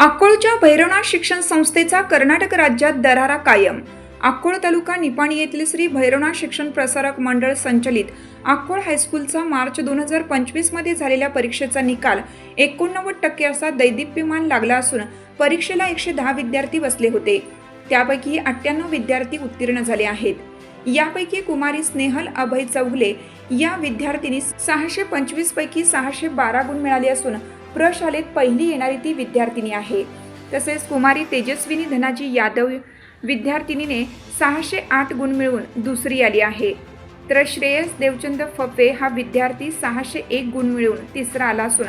अकोळच्या भैरवनाथ शिक्षण संस्थेचा कर्नाटक राज्यात दरारा कायम. अक्कोळ तालुका निपाणी येथील श्री भैरवनाथ शिक्षण प्रसारक मंडळ संचलित अक्कोळ हायस्कूलचा मार्च दोन हजार पंचवीसमध्ये झालेल्या परीक्षेचा निकाल एकोणनव्वद टक्के असा दैदिप्यमान लागला असून परीक्षेला एकशे दहा विद्यार्थी बसले होते. त्यापैकी अठ्ठ्याण्णव विद्यार्थी उत्तीर्ण झाले आहेत. यापैकी कुमारी स्नेहल अभय चौगले या विद्यार्थिनी सहाशे पंचवीसपैकी सहाशे बारा गुण मिळाले असून प्रशालेत पहिली येणारी ती विद्यार्थिनी आहे. तसेच कुमारी तेजस्विनी धनाजी यादव विद्यार्थिनीने सहाशे आठ गुण मिळवून दुसरी आली आहे. तर श्रेयस देवचंद फफे हा विद्यार्थी सहाशे एक गुण मिळवून तिसरा आला असून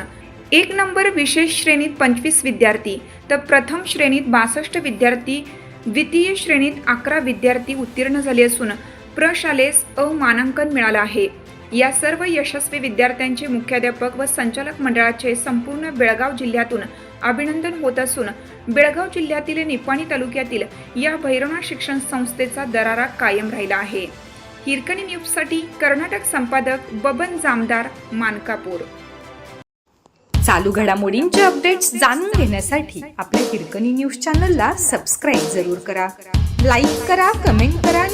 एक नंबर विशेष श्रेणीत पंचवीस विद्यार्थी तर प्रथम श्रेणीत बासष्ट विद्यार्थी द्वितीय श्रेणीत अकरा विद्यार्थी उत्तीर्ण झाले असून प्रशालेस अमानांकन मिळालं आहे. या सर्व यशस्वी विद्यार्थ्यांचे मुख्याध्यापक व संचालक मंडळाचे संपूर्ण बेळगाव जिल्ह्यातून अभिनंदन होत असून बेळगाव जिल्ह्यातील निपाणी तालुक्यातील या भैरवनाथ शिक्षण संस्थेचा दरारा कायम राहिला आहे. हिरकणी न्यूजसाठी कर्नाटक संपादक बबन जामदार मानकापूर. चालू घडामोडींचे अपडेट्स जाणून घेण्यासाठी आपल्या हिरकणी न्यूज चॅनलला सबस्क्राईब जरूर करा. लाईक करा कमेंट करा